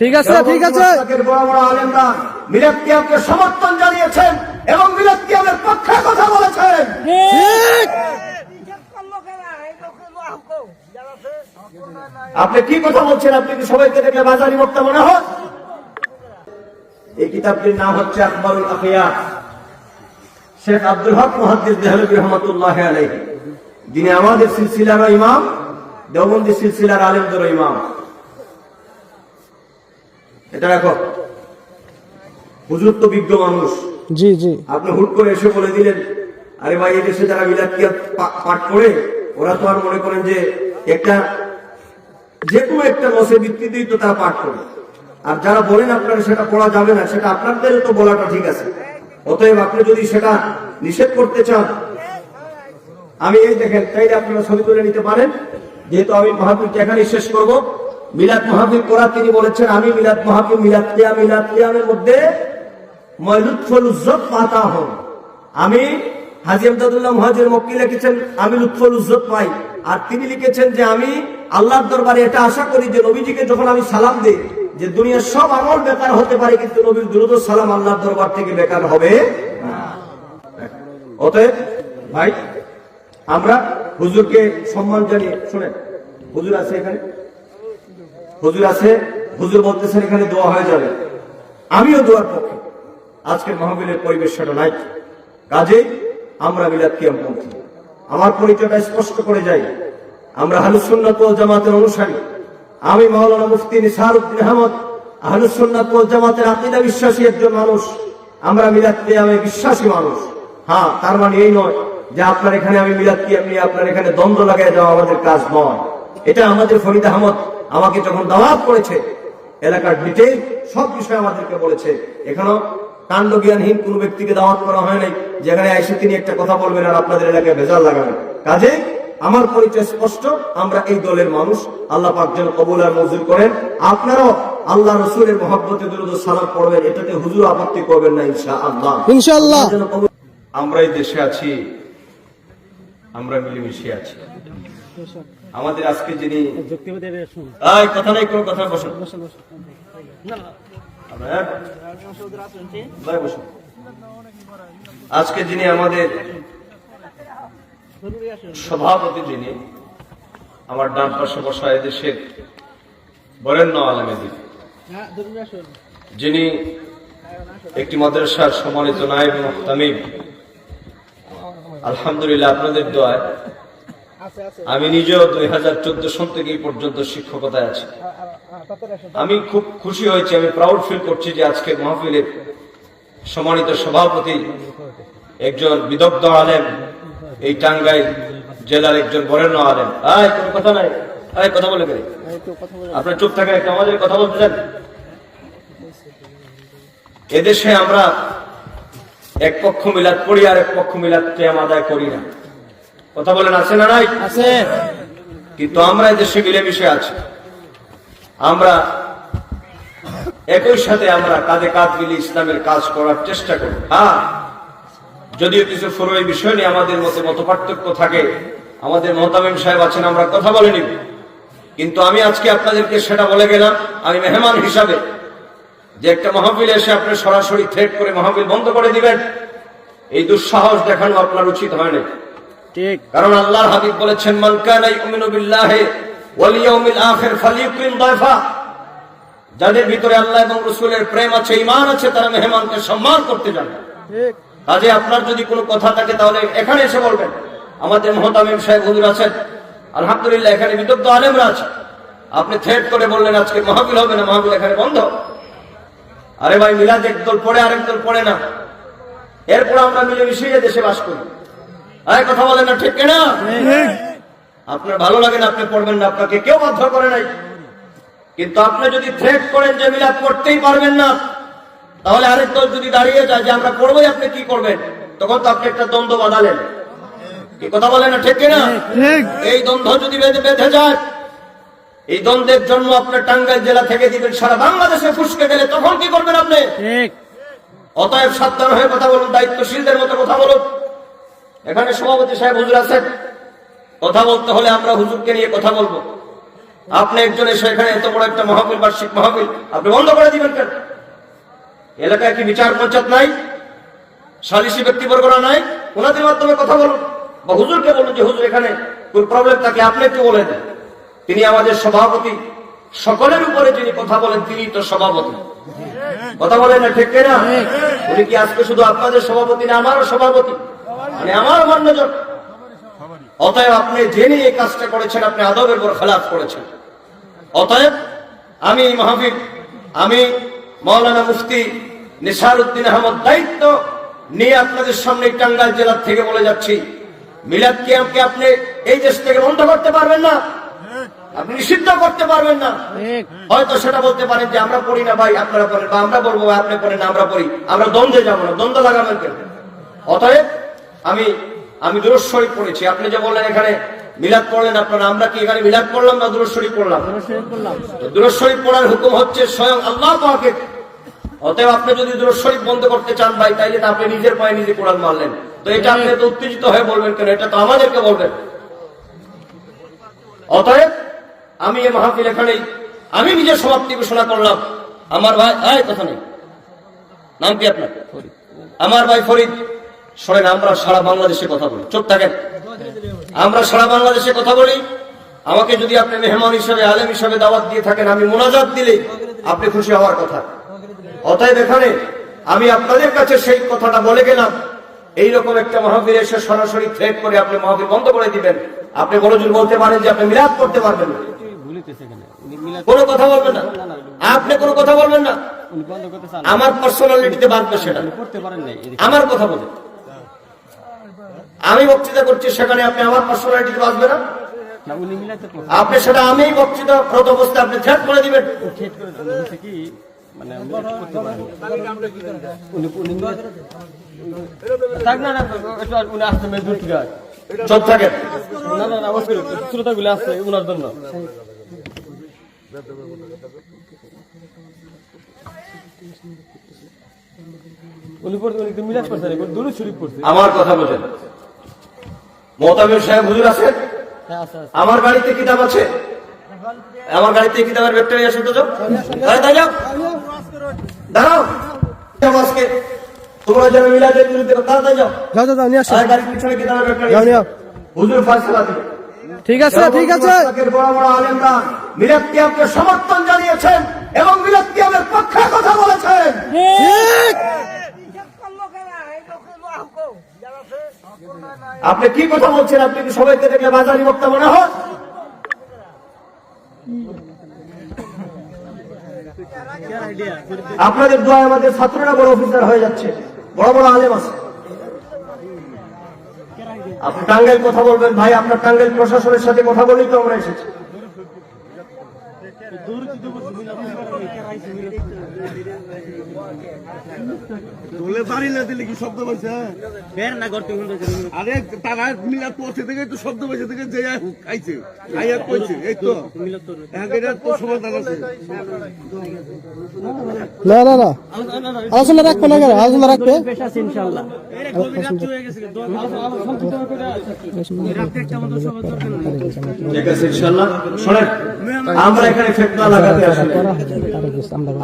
ঠিক আছে ঠিক আছে। মিলাদ কিয়ামকে সমর্থন জানিয়েছেন এবং মিলাদ কিয়ামের পক্ষে কথা বলেছেন। আপনি কি কথা বলছেন? আপনি কি সবাইকে দেখলে বাজারি বক্তা মনে হয়? এই কিতাবটির নাম হচ্ছে আকবরুল আখিয়া শেখ আব্দুল হক মুহাদ্দিস দেহলবী রহমতুল্লাহ আলাইহি। যিনি আমাদের সিলসিলার ইমাম দেওবন্দি সিলসিলার আলেমদের ইমাম। এটা রাখো। হুজুর তো বিজ্ঞ মানুষ। জি জি। আপনি হুট করে এসে বলে দিলেন আরে ভাই এদেশে যারা বিলাত পাঠ করে ওরা তো আর মনে করেন যে একটা যে কোনো একটা রসে ভিত্তিতেই তো তারা পাঠ করে। আর যারা বলেন আপনারা সেটা পড়া যাবে না সেটা আপনাদের তো বলাটা ঠিক আছে। অতএব আপনি যদি সেটা নিষেধ করতে চান আমি এই দেখেন তাইলে আপনারা ছবি তুলে নিতে পারেন। যেহেতু আমি মহাবীরকে এখানেই শেষ করব। মিলাদ মহাবীর করা তিনি বলেছেন, আমি মিলাদ মহাবীর মিলাদ কিয়া মিলাদ কিয়ামের মধ্যে ময়লুৎফল উজ্জত পাতা হন আমি হাজি আমদাদুল্লাহ মহাজির মক্কি লিখেছেন, আমি লুৎফল উজ্জত পাই। আর তিনি লিখেছেন যে, আমি আল্লাহর দরবারে এটা আশা করি যে, নবীজিকে যখন আমি সালাম দিই, যে দুনিয়ার সব আমল বেকার হতে পারে, কিন্তু নবীর দ্রুত সালাম আল্লাহর দরবার থেকে বেকার হবে। অতএব, ভাই আমরা হুজুরকে সম্মান জানিয়ে, শুনেন, হুজুর আছে এখানে? হুজুর আছে, হুজুর বলতেছেন এখানে দোয়া হয়ে যাবে। আমিও দোয়ার পক্ষে। আজকের মাহবিলের পরিবেশ সেটা নাই। কাজেই আমরা মিলাদ কিয়াম পন্থী। আমার পরিচয়টা স্পষ্ট করে যাই। আমরা হালুসুন্নাত জামাতের অনুসারী। আমি মাওলানা মুফতি নিসার উদ্দিন আহমদ, আহলুসুন্নাত জামাতের আকিদা বিশ্বাসী একজন মানুষ। আমরা মিলাদ কিয়ামে বিশ্বাসী মানুষ। হ্যাঁ তার মানে এই নয় যে আপনার এখানে আমি মিলাদ কিয়াম নিয়ে আপনার এখানে দ্বন্দ্ব লাগাই যাওয়া আমাদের কাজ নয়। এটা আমাদের ফরিদ আহমদ আমাকে যখন দাওয়াত করেছে এলাকার ডিটেল সব বিষয় আমাদেরকে বলেছে। এখানেও কাণ্ড জ্ঞানহীন কোন ব্যক্তিকে দাওয়াত করা হয় নাই যেখানে এসে তিনি একটা কথা বলবেন আর আপনাদের এলাকায় ভেজাল লাগাবেন। কাজে আমার পরিচয় স্পষ্ট আমরা এই দলের মানুষ আল্লাহ পাক যেন কবুল আর মঞ্জুর করেন। আপনারাও আল্লাহ রসুলের মহাব্বতে দুরুদ সালাম পড়বেন এটাতে হুজুর আপত্তি করবেন না ইনশা আল্লাহ ইনশাআল্লাহ আমরা এই দেশে আছি আমরা মিলেমিশে আছি। আমাদের আজকে যিনি কথা নাই, কোনো কথা বসুন। আজকে যিনি আমাদের সভাপতি যিনি, আমার ডান পাশে বসা এদেশের বরেণ্য আলমেদি যিনি একটি মাদ্রাসার সম্মানিত নায়েব মুহতামিম আলহামদুলিল্লাহ আপনাদের দোয়ায়। আমি নিজেও দুই হাজার চোদ্দ সন থেকে এই পর্যন্ত শিক্ষকতায় আছি। আমি খুব খুশি হয়েছি আমি প্রাউড ফিল করছি যে আজকে মাহফিলের সম্মানিত সভাপতি একজন বিদগ্ধ আলেম এই টাঙ্গাই জেলার একজন বরেণ্য আলেম। আয় কোনো কথা নাই? আয় কথা বলে গেলে আপনার চুপ থাকেন একটু আমাদের কথা বলতে চান? এদেশে আমরা এক পক্ষ মিলাদ পড়ি আর এক পক্ষ মিলাদ কেয়াম আদায় করি না। কথা বলেন আছে না নাই? আছে। কিন্তু আমরা এদেশে মিলেমিশে আছি। আমরা একই সাথে আমরা কাঁধে কাঁধ মিলিয়ে ইসলামের কাজ করার চেষ্টা করি। হ্যাঁ যদিও কিছু ফুরোই বিষয় নিয়ে আমাদের মধ্যে মত পার্থক্য থাকে আমাদের মহতামিম সাহেব আছেন আমরা কথা বলে নিব। কিন্তু আমি আজকে আপনাদেরকে সেটা বলে গেলাম আমি মেহমান হিসাবে। যে একটা মাহফিল এসে আপনি সরাসরি থ্রেট করে মাহফিল বন্ধ করে দিবেন এই দুঃসাহস দেখানো আপনার উচিত হয় না ঠিক। কারণ আল্লাহর হাবিব বলেছেন মান কানা ইউমিনু বিল্লাহি ওয়াল ইয়াউমিল আখির ফালিয়ুকরিম দায়ফা যাদের ভিতরে আল্লাহ এবং রাসূলের প্রেম আছে ঈমান আছে তারা মেহমানকে সম্মান করতে জানে ঠিক। কাজে আপনার যদি কোনো কথা থাকে তাহলে এখানে এসে বলবেন। আমাদের মহতামিম সাহেব হুজুর আছেন। আলহামদুলিল্লাহ এখানে বিদগ্ধ আলেমরা আছে। আপনি থ্রেট করে বললেন আজকে মাহফিল হবে না মাহফিল এখানে বন্ধ। আরে ভাই মিলাদ একদল পড়ে আরেক দল পড়ে না। এরপর আমরা মিলেমিশে এই দেশে বাস করি। আরে কথা বলেন না ঠিক না? আপনার ভালো লাগে না আপনি পড়বেন না আপনাকে কেউ বাধ্য করে নাই। কিন্তু আপনি যদি থ্রেট করেন যে মিলাদ পড়তেই পারবেন না তাহলে আরেক দল যদি দাঁড়িয়ে যায় যে আমরা পড়বোই আপনি কি করবেন? তখন তো আপনি একটা দ্বন্দ্ব বাঁধালেন। কথা বলেন না ঠিক না? ঠিক। এই দ্বন্দ্ব যদি বেঁধে বেঁধে যায় এই দ্বন্দ্বের জন্য আপনার টাঙ্গাইল জেলা থেকে দিবেন সারা বাংলাদেশে ফুসকে গেলে তখন কি করবেন আপনি? ঠিক। অতএব সাবধান হয়ে কথা বলুন দায়িত্বশীলদের মতো কথা বলুন। এখানে সভাপতি সাহেব হুজুর আছেন। কথা বলতে হলে আমরা হুজুরকে নিয়ে কথা বলব। আপনি একজন এসে এখানে এত বড় একটা মহাবিল বার্ষিক মহাবিল আপনি বন্ধ করে দিবেন কেন? এলাকায় কি বিচার পঞ্চায়েত নাই? সালিসি ব্যক্তিবর্গরা নাই? ওনাদের মাধ্যমে কথা বলুন। বা হুজুরকে বলুন যে হুজুর এখানে কোন প্রবলেম থাকলে আপনি একটু বলে দেন। তিনি আমাদের সভাপতি। সকলের উপরে যিনি কথা বলেন, তিনি তো সভাপতি। কথা বলেন না, ঠিক না উনি কি আজকে শুধু আপনাদের সভাপতি না, আমারও সভাপতি? মানে আমার মান্যজন অতএব আপনি জেনে এই কাজটা করেছেন, আপনি আদবের পর খেলাফ করেছেন। অতএব আমি মাহফিল, আমি মাওলানা মুফতি নিসার উদ্দিন আহমদ দায়িত্ব নিয়ে আপনাদের সামনে টাঙ্গাইল জেলার থেকে বলে যাচ্ছি। মিলাদ কিয়ামকে আপনি এই দেশ থেকে বন্ধ করতে পারবেন না। আপনি নিষিদ্ধ করতে পারবেন না। হয়তো সেটা বলতে পারেন যে আমরা পড়ি না ভাই আপনারা পড়েন। বা আমরা বলব আপনি পড়েন আমরা পড়ি। আমরা দ্বন্দ্বে যাব না। দ্বন্দ্ব লাগাবেন কেন? অতএব আমি আমি দুরুদ শরীফ পড়েছি। আপনি যে বললেন এখানে মিলাদ পড়লেন আপনারা আমরা কি এখানে মিলাদ পড়লাম না শরীফ পড়লাম? তো দুরুদ শরীফ পড়ার হুকুম হচ্ছে স্বয়ং আল্লাহ পাকে অতএব আপনি যদি শরীফ বন্ধ করতে চান ভাই তাইলে তো আপনি নিজের পায়ে নিজে কোরআন মারলেন। তো এটা আপনি তো উত্তেজিত হয়ে বলবেন কেন? এটা তো আমাদেরকে বলবেন। অতএব আমি এই মাহফিল এখানেই আমি নিজের সমাপ্তি ঘোষণা করলাম। আমার ভাই, এই কথা নেই? নাম কি আপনার? আমার ভাই ফরিদ, শোনেন, আমরা সারা বাংলাদেশে কথা বলি। চুপ থাকেন। আমরা সারা বাংলাদেশে কথা বলি। আমাকে যদি আপনি মেহমান হিসেবে, আলেম হিসেবে দাওয়াত দিয়ে থাকেন, আমি মোনাজাত দিলে আপনি খুশি হওয়ার কথা। অতএব এখানে আমি আপনাদের কাছে সেই কথাটা বলে গেলাম। এইরকম একটা মাহফিল এসে সরাসরি থ্রেট করে আপনি মাহফিল বন্ধ করে দিবেন। আপনি বড়জুর বলতে পারেন যে আপনি মিলাদ করতে পারবেন না। কোনো কথা বলবেন না। আপনি কোনো কথা বলবেন না। আমার পার্সোনালিটিতে বাঁধবে সেটা আমার কথা বলে আমি বক্তৃতা করছি সেখানে আপনি আমার পার্সোনালিটিতে বাঁধবে না। আপনি সেটা আমি বক্তৃতা প্রত অবস্থায় আপনি থ্রেট করে দিবেন। চুপ থাকেন। শ্রোতাগুলো আসছে ওনার জন্য। না আমার কথা বলেন মোহতামির সাহেব হুজুর আছে আমার গাড়িতে কিতাব আছে? আমার গাড়িতে কিতাবের ব্যাগটা নিয়ে আসুন তো যাও। দাঁড়াও। আজকে। তোমরা যেন মিলাদের বিরুদ্ধে তাড়াতাড়ি যাও। যাও যাও যাও নিয়ে আসো। গাড়ির পিছনে কিতাবের ব্যাগটা যাও নিয়ে হুজুর ঠিক আছে ঠিক আছে। পাকের বড় বড় আলেমরা মিলাদ কিয়ামকে সমর্থন জানিয়েছেন এবং মিলাদ কিয়ামের পক্ষে কথা বলেছেন। আপনি কি কথা বলছেন? আপনি কি সবাইকে দেখলে বাজারি বক্তা মনে হয়? আপনাদের দোয়া আমাদের ছাত্ররা বড় অফিসার হয়ে যাচ্ছে। বড় বড় আলেম আছে। আপনি টাঙ্গাইল কথা বলবেন। ভাই আপনার টাঙ্গাইল প্রশাসনের সাথে কথা বলেই তো আমরা এসেছি। বাড়ি না দিলে কি শব্দ পাইছে আরে তারা মিলাদ পৌঁছে থেকে তো শব্দ পাইছে থেকে যে খাইছে খাইয়া কইছে এই তো। হ্যাঁ, তো সমাধান আছে। না না না। আলোচনা রাখবে না আলোচনা রাখবে? ইনশাআল্লাহ। আমরা এখানে ফেতনা লাগাতে আসি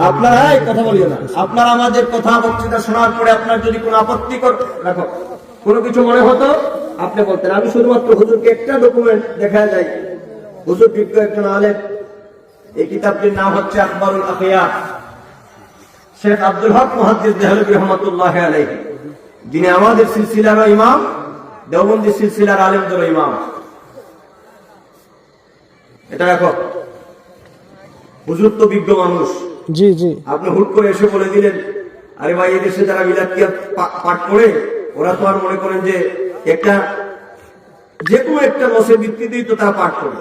আপনারা এই কথা বলিও না। আপনারা আমাদের কথা বক্তৃতা শোনার পরে আপনার যদি কোনো আপত্তি রাখো কোনো কিছু মনে হতো? আপনি বলতেন আমি শুধুমাত্র হুজুরকে একটা ডকুমেন্ট দেখা যায় হুজুর বিজ্ঞ একজন আলেম। এই কিতাবটির নাম হচ্ছে আকবরুল আখিয়া শেখ আব্দুল হক মুহাদ্দিস দেহলবী রহমতুল্লাহ আলাইহি। যিনি আমাদের সিলসিলার ইমাম দেওবন্দি সিলসিলার আলেমদের ইমাম। এটা রাখো হুজুর তো বিজ্ঞ মানুষ। জি জি। আপনি হুট করে এসে বলে দিলেন আরে ভাই এদেশে যারা বিলাতিয়া পাঠ করে, ওরা তো আর মনে করেন যে একটা যে কোনো একটা নসের ভিত্তিতেই তো তারা পাঠ করে।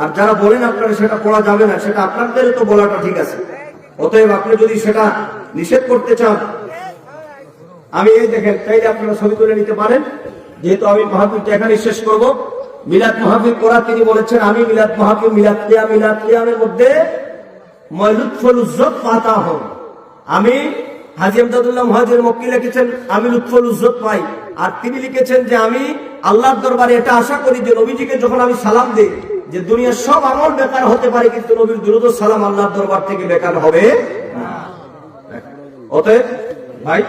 আর যারা বলেন আপনারা সেটা পড়া যাবে না, সেটা আপনাদের তো বলাটা ঠিক আছে। অতএব আপনি যদি সেটা নিষেধ করতে চান, আমি এই দেখেন, চাইলে আপনারা ছবি তুলে নিতে পারেন। যেহেতু আমি মাহফিলটা এখানে শেষ করব। মিলাদ মাহফিল করা তিনি বলেছেন, আমি মিলাদ মাহফিল, মিলাদ মিলাদ মধ্যে ময়লুৎফল উজ্জত পাতা হন আমি হাজি আমদাদুল্লাহ মহাজের মক্কি লিখেছেন, আমি লুৎফল উজ্জত পাই। আর তিনি লিখেছেন যে, আমি আল্লাহর দরবারে এটা আশা করি যে নবীজিকে যখন আমি সালাম দিই, যে দুনিয়ার সব আমল বেকার হতে পারে, কিন্তু নবীর দুরুদ ও সালাম আল্লাহর দরবার থেকে বেকার হবে অতএব, ভাই,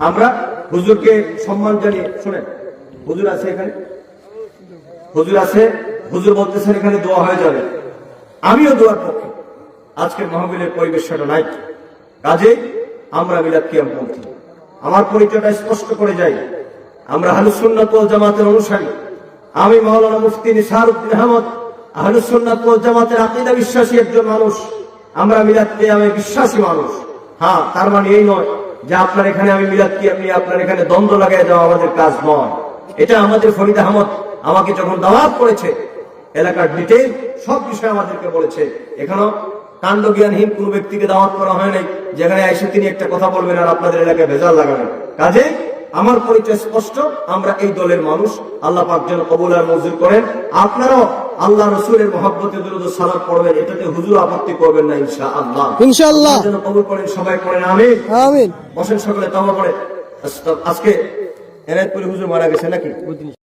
আমরা হুজুরকে সম্মান জানিয়ে, শোনেন, হুজুর আছে এখানে? হুজুর আছে? হুজুর বলতেছেন, এখানে দোয়া হয়ে যাবে। আমিও দোয়ার পক্ষে। আজকের মাহবিলের পরিবেশ সেটা নাই। কাজে আমরা মিলাদ কিয়াম পন্থী। আমার পরিচয়টা স্পষ্ট করে যাই। আমরা হালুসুন্নাত জামাতের অনুসারী। আমি মাওলানা মুফতি নিসার উদ্দিন আহমদ আহলুসুন্নাত জামাতের আকীদা বিশ্বাসী একজন মানুষ। আমরা মিলাদ কিয়ামে বিশ্বাসী মানুষ। হ্যাঁ তার মানে এই নয় যে আপনার এখানে আমি মিলাদ কিয়াম নিয়ে আপনার এখানে দ্বন্দ্ব লাগাই দেওয়া আমাদের কাজ নয়। এটা আমাদের ফরিদ আহমদ আমাকে যখন দাওয়াত করেছে, এলাকার ডিটেল সব বিষয় আমাদেরকে বলেছে। এখানেও কাণ্ড জ্ঞানহীন কোন ব্যক্তিকে দাওয়াত করা হয় নাই যেখানে এসে তিনি একটা কথা বলবেন আর আপনাদের এলাকায় ভেজাল লাগাবেন। কাজে আমার পরিচয় স্পষ্ট আমরা এই দলের মানুষ আল্লাহ পাক যেন কবুল আর মঞ্জুর করেন। আপনারাও আল্লাহ রসুলের মহব্বতে দুরুদ সালাম পড়বেন এটাতে হুজুর আপত্তি করবেন না ইনশা আল্লাহ ইনশাআল্লাহ যেন কবুল করেন সবাই করেন আমি আমিন। বসেন সকলে তাওবা করে। আজকে এনায়তপুরি হুজুর মারা গেছে নাকি?